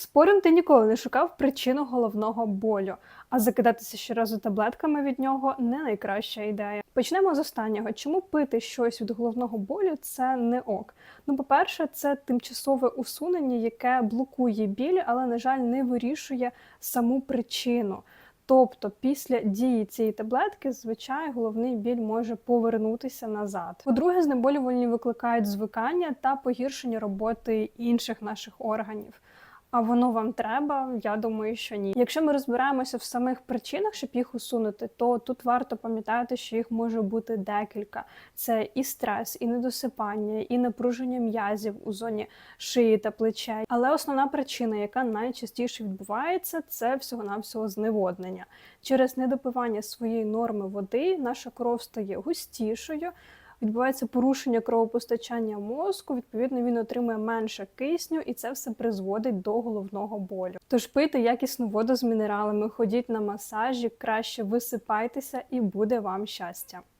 Спорим, ти ніколи не шукав причину головного болю, а закидатися щоразу таблетками від нього не найкраща ідея. Почнемо з останнього. Чому пити щось від головного болю це не ок? Ну, по-перше, це тимчасове усунення, яке блокує біль, але, на жаль, не вирішує саму причину. Тобто, після дії цієї таблетки, звичайно, головний біль може повернутися назад. По-друге, знеболювальні викликають звикання та погіршення роботи інших наших органів. А воно вам треба? Я думаю, що ні. Якщо ми розбираємося в самих причинах, щоб їх усунути, то тут варто пам'ятати, що їх може бути декілька: це і стрес, і недосипання, і напруження м'язів у зоні шиї та плечей. Але основна причина, яка найчастіше відбувається, це всього-навсього зневоднення. Через недопивання своєї норми води наша кров стає густішою відбувається порушення кровопостачання мозку. Відповідно, він отримує менше кисню, і це все призводить до головного болю. Тож пийте якісну воду з мінералами, ходіть на масажі, краще висипайтеся, і буде вам щастя.